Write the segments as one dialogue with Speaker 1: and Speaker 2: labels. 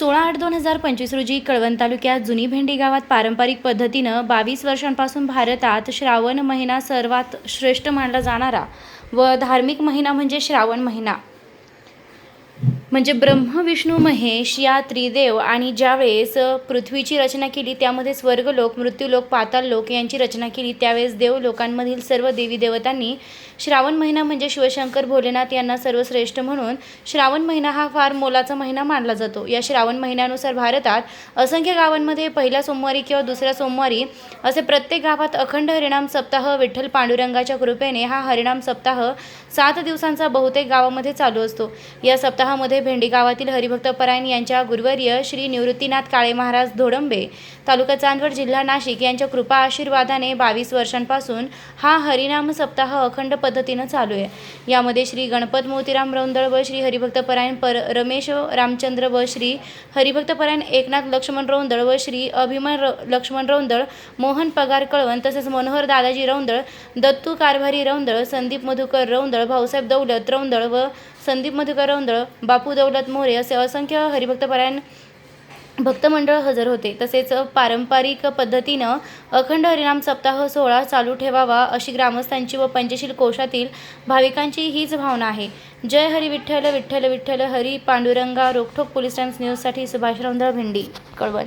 Speaker 1: सोळा आठ दोन हजार पंचवीस रोजी कळवण तालुक्यात जुनी भेंडी गावात पारंपरिक पद्धतीनं बावीस वर्षांपासून भारतात श्रावण महिना सर्वात श्रेष्ठ मानला जाणारा व धार्मिक महिना म्हणजे श्रावण महिना. म्हणजे ब्रह्म विष्णू महेश या त्रिदेव आणि ज्यावेळेस पृथ्वीची रचना केली त्यामध्ये स्वर्गलोक मृत्यूलोक पाताल लोक यांची रचना केली त्यावेळेस देवलोकांमधील सर्व देवी देवतांनी श्रावण महिना म्हणजे शिवशंकर भोलेनाथ यांना सर्वश्रेष्ठ म्हणून श्रावण महिना हा फार मोलाचा महिना मानला जातो. या श्रावण महिन्यानुसार भारतात असंख्य गावांमध्ये पहिल्या सोमवारी किंवा दुसऱ्या सोमवारी असे प्रत्येक गावात अखंड हरिणाम सप्ताह विठ्ठल पांडुरंगाच्या कृपेने हा हरिणाम सप्ताह सात दिवसांचा बहुतेक गावामध्ये चालू असतो. या सप्ताहामध्ये भेंडी गावातील हरिभक्त परायण यांच्या गुरुवर्य श्री निवृत्तीनाथ काळे महाराज धोडंबे तालुका चांदवड जिल्हा नाशिक यांच्या कृपा आशीर्वादाने बावीस वर्षांपासून हा हरिनाम सप्ताह अखंड पद्धतीनं चालू आहे. यामध्ये श्री गणपत मोतीराम रौंदळ व श्री हरिभक्त परायण पर रमेश रामचंद्र व श्री हरिभक्त परायण एकनाथ लक्ष्मण रौंदळ व श्री अभिमन र लक्ष्मण रौंदळ मोहन पगार कळवण तसेच मनोहर दादाजी रौंदळ दत्तू कारभारी रौंदळ संदीप मधुकर रौंदळ भाऊसाहेब दौलत रौंदळ व संदीप मधुकरौंदळ बापू दौलत मोरे असे असंख्य हरिभक्तपरायण भक्तमंडळ हजर होते. तसेच पारंपरिक पद्धतीनं अखंड हरिनाम सप्ताह सोहळा चालू ठेवावा अशी ग्रामस्थांची व पंचशील कोशातील भाविकांची हीच भावना आहे. जय हरी विठ्ठल विठ्ठल विठ्ठल हरी पांडुरंगा रोखोक पोलीस टाइम्स न्यूजसाठी सुभाष रौंदळ भेंडी कळवण.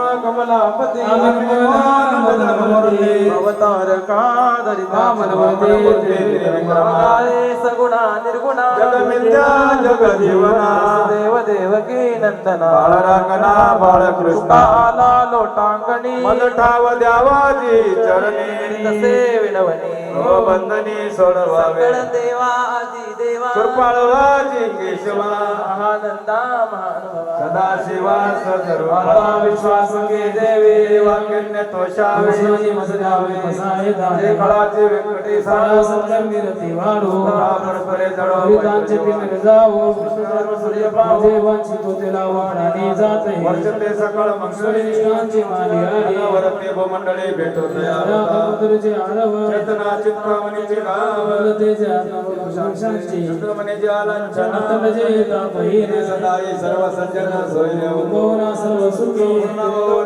Speaker 2: कमलापती अवतारका दरिता सगुणा निर्गुणा. जगमिंद्या जगजीवना. देव देव
Speaker 3: देवकी नंदना.
Speaker 1: बाळरांगणा बाळकृष्ण.
Speaker 3: तुका आला लोटांगणी.
Speaker 1: मद ठाव द्यावाजी चरणी.
Speaker 3: तसे विनवणी
Speaker 1: हो बंधनी सोडवावे।
Speaker 3: सकळ देवा आदी देवा।
Speaker 1: कृपाळवाजी केशवा।
Speaker 3: आनंदा महानुभावा।
Speaker 1: सदाशिवा सर्वा
Speaker 3: आता विश्वास घे देवी
Speaker 1: वाक्यज्ञ तोषावे।
Speaker 3: विश्वासी मसजावे मसाहे
Speaker 1: जे
Speaker 3: दाने
Speaker 1: खळाचे व्यंकटी
Speaker 3: सारा
Speaker 1: सारा
Speaker 3: संतर निरती वाढो।
Speaker 1: परपरे
Speaker 3: विधानचे
Speaker 1: जडो।
Speaker 3: पिंड जावो। सूर्य पावो। वांछितो ते लावो। प्राणी जाते
Speaker 1: वर्षते सकळ मंगळी।
Speaker 3: निष्ठांची माली आली।
Speaker 1: वरते मंडळी भेटो
Speaker 3: कबूतरचे आरव
Speaker 1: चेतना चित्तामणीचे गाव
Speaker 3: बोलतेचे आत्मा पुरुषांची
Speaker 1: चंद्रमणीचे आलांछन
Speaker 3: आत्मजे
Speaker 1: सर्व सज्जन सोयरे
Speaker 3: भुवना सर्व सुखी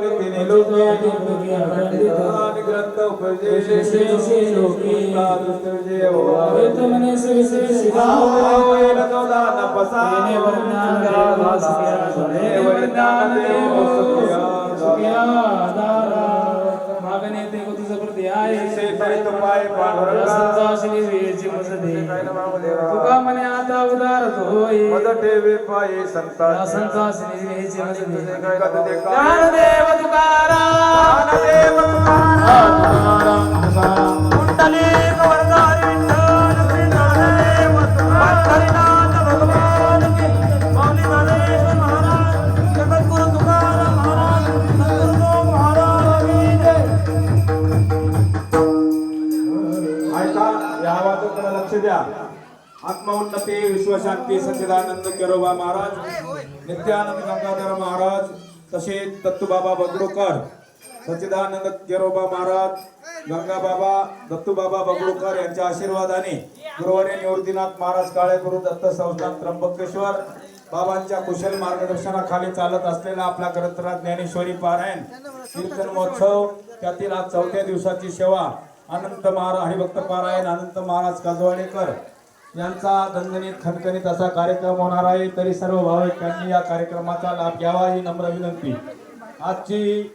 Speaker 1: नितीने लोके
Speaker 3: लोकी अखंडित
Speaker 1: आणि ग्रंथ उपजे
Speaker 3: शेषे लोकी
Speaker 1: दृष्टविजय होवा
Speaker 3: वेतमने सविसे शिखावो
Speaker 1: होईल तो दान पसा
Speaker 3: येणे वरज्ञान सुने वरज्ञान देव सुखिया सुखिया तुझं प्रति आहे
Speaker 1: से तरित पाय
Speaker 3: संताशिनी वेची मसदे तुका मने आता उदार होई
Speaker 1: मद ठेवे पायी संता
Speaker 3: या संताशिनी वेची मसदे
Speaker 1: कद दे
Speaker 3: ज्ञानदेव तुकाराम.
Speaker 1: ज्ञानदेव तुकाराम.
Speaker 3: तुकाराम तुकाराम
Speaker 1: वरदारी आवाजाकडे लक्ष द्या. आत्मोन्नती विश्वशांती सच्चिदानंद केरोबा महाराज नित्यानंद गंगाधर महाराज तसेच दत्तूबाबा बगडोकर सच्चिदानंद केरोबा महाराज गंगाबाबा दत्तूबाबा बगडोकर यांच्या आशीर्वादाने गुरुवारी निवृत्तीनाथ महाराज काळे गुरु दत्त संस्थान त्र्यंबकेश्वर बाबांच्या कुशल मार्गदर्शनाखाली चालत असलेला आपला ग्रंथराज ज्ञानेश्वरी पारायण कीर्तन महोत्सव त्यातील आज चौथ्या दिवसाची सेवा अनंत महाराज हरिभक्त पारायण अनंत महाराज काजवाडेकर यांचा दणदणीत खणखणीत असा कार्यक्रम होणार आहे. तरी सर्व भाविकांनी या कार्यक्रमाचा लाभ घ्यावा ही नम्र विनंती. आजची